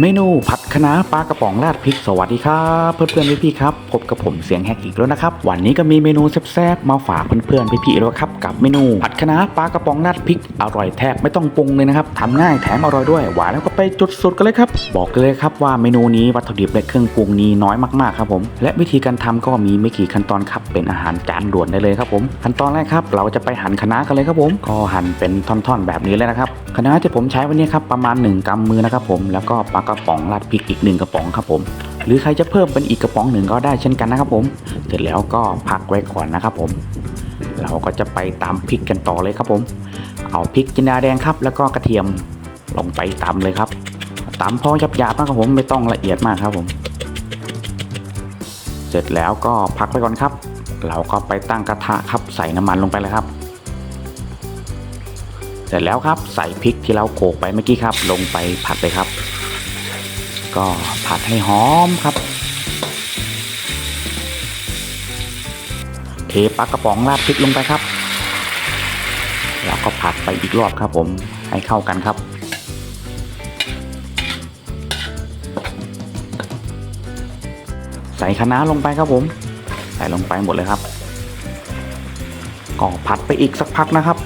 เมนูผัดคะน้าปลากระป๋องราดพริกสวัสดีครับเพื่อนๆพี่ๆครับพบกับผมเสียงแฮกอีกแล้วนะครับวันนี้ก็มีเมนูแซ่บๆมาฝากเพื่อนๆพี่ๆแล้วครับกับเมนูผัดคะน้าปลากระป๋องราดพริกอร่อยแทบไม่ต้องปรุงเลยนะครับทำง่ายแถมอร่อยด้วยหวานแล้วก็ไปจุดสุดกันเลยครับ บอกเลยครับว่าเมนูนี้วัตถุดิบและเครื่องปรุงนี้น้อยมากๆครับผม และวิธีการทำก็มีไม่กี่ขั้นตอนครับเป็นอาหารจานด่วนได้เลยครับผมขั้นตอนแรกครับเราจะไปหั่นคะน้ากันเลยครับผมก็หั่นเป็นท่อนๆ แบบนี้เลยนะครับคะน้าที่ผมใช้วันนี้ครับประมาณ 1กำมือนะครับผมแล้วก็ปลากระป๋องราดพริกอีก1กระป๋องครับผม หรือใครจะเพิ่มเป็นอีกกระป๋องหนึ่งก็ได้เช่นกันนะครับผม เสร็จแล้วก็พักไว้ก่อนนะครับผม เราก็จะไปตามพริกกันต่อเลยครับผม เอาพริกจินดาแดงครับ แล้วก็กระเทียมลงไปตำเลยครับตำพอหยาบๆนะครับผมไม่ต้องละเอียดมากครับผม เสร็จแล้วก็พักไว้ก่อนครับ เราก็ไปตั้งกระทะครับใส่น้ำมันลงไปเลยครับเสร็จแล้วครับใส่พริกที่เราโขลกไปเมื่อกี้ครับ ลงไปผัดเลยครับ ก็ผัดให้หอมครับ เทปลากระป๋องราดพริกลงไปครับ แล้วก็ผัดไปอีกรอบครับผมให้เข้ากันครับใส่คะน้าลงไปครับผม ใส่ลงไปหมดเลยครับ ก็ผัดไปอีกสักพักนะครับ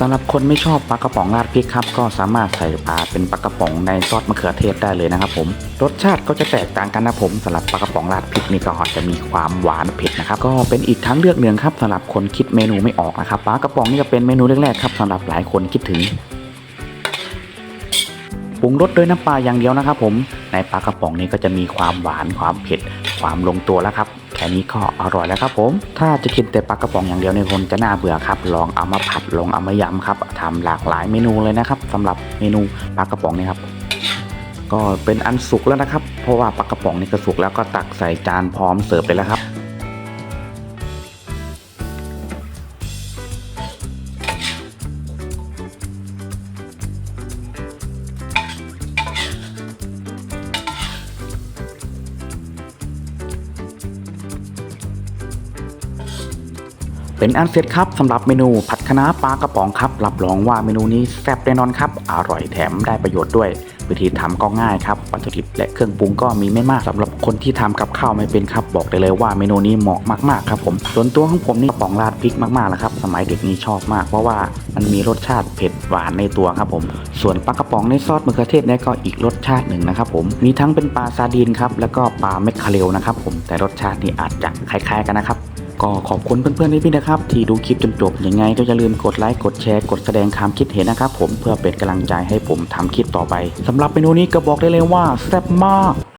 สำหรับคนไม่ชอบปลากระป๋องราดพริกครับก็สามารถใส่ปลาเป็นปลากระป๋องในซอสมะเขือเทศได้เลยนะครับผมรสชาติก็จะแตกต่างกันนะผมสำหรับปลากระป๋องราดพริกนี่ก็จะมีความหวานเผ็ดนะครับก็เป็นอีกทางเลือกหนึ่งครับสำหรับคนคิดเมนูไม่ออกนะครับปลากระป๋องนี่ก็เป็นเมนูแรกๆครับสำหรับหลายคนคิดถึงปรุงรสด้วยน้ำปลาอย่างเดียวนะครับผมในปลากระป๋องนี้ก็จะมีความหวานความเผ็ดความลงตัวแล้วครับ แค่นี้ก็อร่อยแล้วครับผม ถ้าจะกินแต่ปลากระป๋องอย่างเดียวในยคนจะน่าเบื่อครับ ลองเอามาผัดลองเอามายำครับทำหลากหลายเมนูเลยนะครับสำหรับเมนูปลากระป๋องนี่ครับก็เป็นอันสุกแล้วนะครับ เพราะว่าปลากระป๋องนี่ก็สุกแล้วก็ตักใส่จานพร้อมเสิร์ฟเลยแล้วครับ เป็นอันเสร็จครับสำหรับเมนูผัดคะน้าปลากระป๋องครับ รับรองว่าเมนูนี้แซ่บแน่นอนครับ อร่อยแถมได้ประโยชน์ด้วย วิธีทำก็ง่ายครับวัตถุดิบและเครื่องปรุงก็มีไม่มากสำหรับคนที่ทำกับข้าวไม่เป็นครับ บอกได้เลยว่าเมนูนี้เหมาะมากๆครับผมส่วนตัวของผมนี่กระป๋องราดพริกมากๆแล้วครับ สมัยเด็กนี่ชอบมาก เพราะว่ามันมีรสชาติเผ็ดหวานในตัวครับผม ส่วนปลากระป๋องในซอสมะเขือเทศนี่ก็อีกรสชาติหนึ่งนะครับผมมีทั้งเป็นปลาซาดีนครับแล้วก็ปลาเมคคาเรลนะครับผมแต่รสชาตินี่อาจจะคล้ายๆกันนะครับ ก็ขอบคุณเพื่อนๆพี่ๆนะครับ ที่ดูคลิปจนจบยังไง ก็อย่าลืมกดไลค์กดแชร์กดแสดงความคิดเห็นนะครับ ผมเพื่อเป็นกำลังใจให้ผมทำคลิปต่อไปสำหรับเมนูนี้ก็บอกได้เลยว่าแซ่บมาก